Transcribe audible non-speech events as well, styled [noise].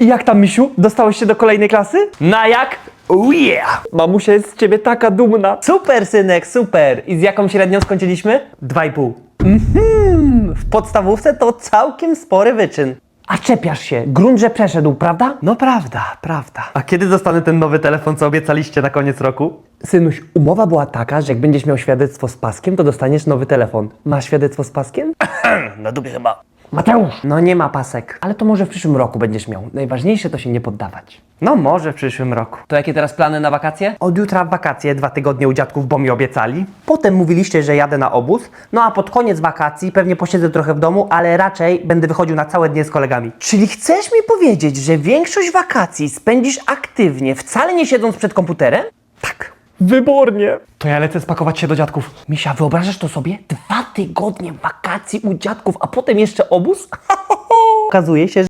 I jak tam, misiu? Dostałeś się do kolejnej klasy? Na jak? Oh yeah! Mamusia jest z ciebie taka dumna. Super, synek, super. I z jaką średnią skończyliśmy? Dwa i pół. Mhm, w podstawówce to całkiem spory wyczyn. A czepiasz się, grunt, że przeszedł, prawda? No prawda, prawda. A kiedy dostanę ten nowy telefon, co obiecaliście na koniec roku? Synuś, umowa była taka, że jak będziesz miał świadectwo z paskiem, to dostaniesz nowy telefon. Masz świadectwo z paskiem? [clears throat] Na dupie chyba. Mateusz! No nie ma pasek. Ale to może w przyszłym roku będziesz miał. Najważniejsze to się nie poddawać. No może w przyszłym roku. To jakie teraz plany na wakacje? Od jutra w wakacje, dwa tygodnie u dziadków, bo mi obiecali. Potem mówiliście, że jadę na obóz. No a pod koniec wakacji pewnie posiedzę trochę w domu, ale raczej będę wychodził na całe dnie z kolegami. Czyli chcesz mi powiedzieć, że większość wakacji spędzisz aktywnie, wcale nie siedząc przed komputerem? Wybornie. To ja lecę spakować się do dziadków. Misia, wyobrażasz to sobie? Dwa tygodnie wakacji u dziadków, a potem jeszcze obóz? [laughs] Okazuje się, że